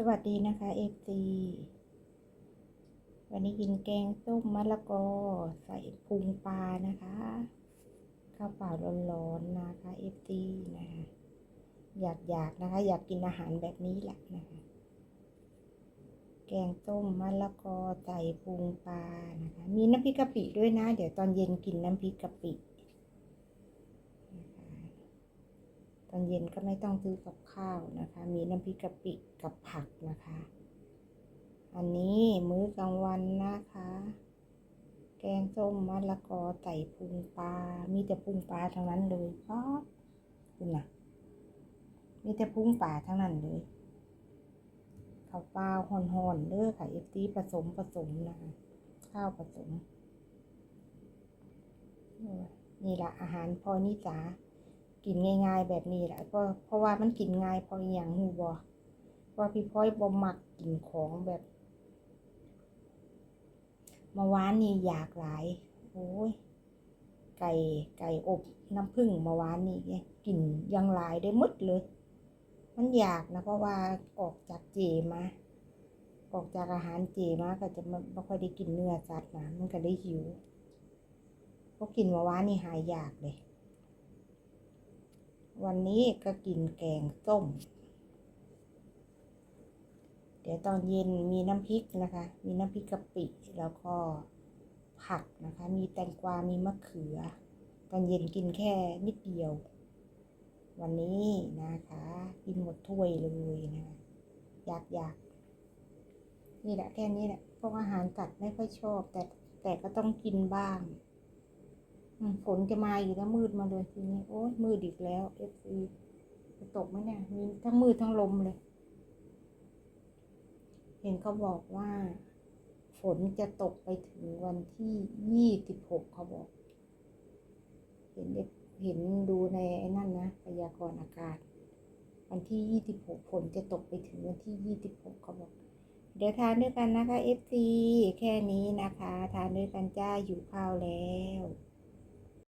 สวัสดีนะคะเอฟซีวันนี้กินแกงส้มมะละกอใส่พุงปลานะคะข้าวเปล่าร้อนๆนะคะเอฟซีนะคะอยากอยากๆนะคะ อยากกินอาหารแบบนี้แหละนะคะ แกงส้มมะละกอใส่พุงปลานะคะ มีน้ำพริกกะปิด้วยนะ เดี๋ยวตอนเย็นกินน้ำพริกกะปินะคะ ตอนเย็นก็ไม่ต้องซื้อกับข้าวนะคะ มีน้ำพริกกะปิกับผักนะคะ อันนี้มื้อกลางวันนะคะ แกงส้มมะละกอใส่พุงปลา มีแต่พุงปลาทั้งนั้นเลยป๊อดคุณนะมีแต่พุงปลาทั้งนั้นเลยข้าวเปล่าห่อนๆเด้อค่ะเอฟซีผสมผสมนะคะ ข้าวผสมเออนี่ละอาหารพอนิสา กินง่าย ๆ แบบนี้แหละเพราะเพราะว่ามันกินง่ายพออย่างหูบอว่าพี่พ้อยบ่มักกินของแบบเมาหวานนี่อยากหลายโอ้ยไก่ไก่อบน้ำผึ้งเมาหวานนี่ไงกินยังหลายได้หมดเลย มันอยากนะเพราะว่าออกจากเจมาออกจากอาหารเจมาก็จะไม่ค่อยได้กินเนื้อสัตว์นะมันก็ได้หิวเพราะกินเมาหวานนี่หายอยากเลย วันนี้ก็กินแกงส้ม เดี๋ยวตอนเย็นมีน้ำพริกนะคะ มีน้ำพริกกะปิ แล้วก็ผักนะคะ มีแตงกวา มีมะเขือ ตอนเย็นกินแค่นิดเดียว วันนี้นะคะ กินหมดถ้วยเลยนะอยากอยากนี่แหละแค่นี้แหละพวกอาหารสัตว์ไม่ค่อยชอบ แต่แต่ก็ต้องกินบ้าง ฝนจะมาอยู่แล้วมืดมาเลยทีนี้ โอ้ยมืดอีกแล้วเอฟซีจะตกไหมเนี่ย มีทั้งมืดทั้งลมเลย เห็นเขาบอกว่า ฝนจะตกไปถึงวันที่ยี่สิบหกเขาบอก เห็นเห็นดูในไอ้นั่นนะพยากรณ์อากาศ วันที่ยี่สิบหกฝนจะตกไปถึงวันที่ยี่สิบหกเขาบอกเดี๋ยวทานด้วยกันนะคะเอฟซีแค่นี้นะคะ ทานด้วยกันจ้าอยู่ข้าวแล้ว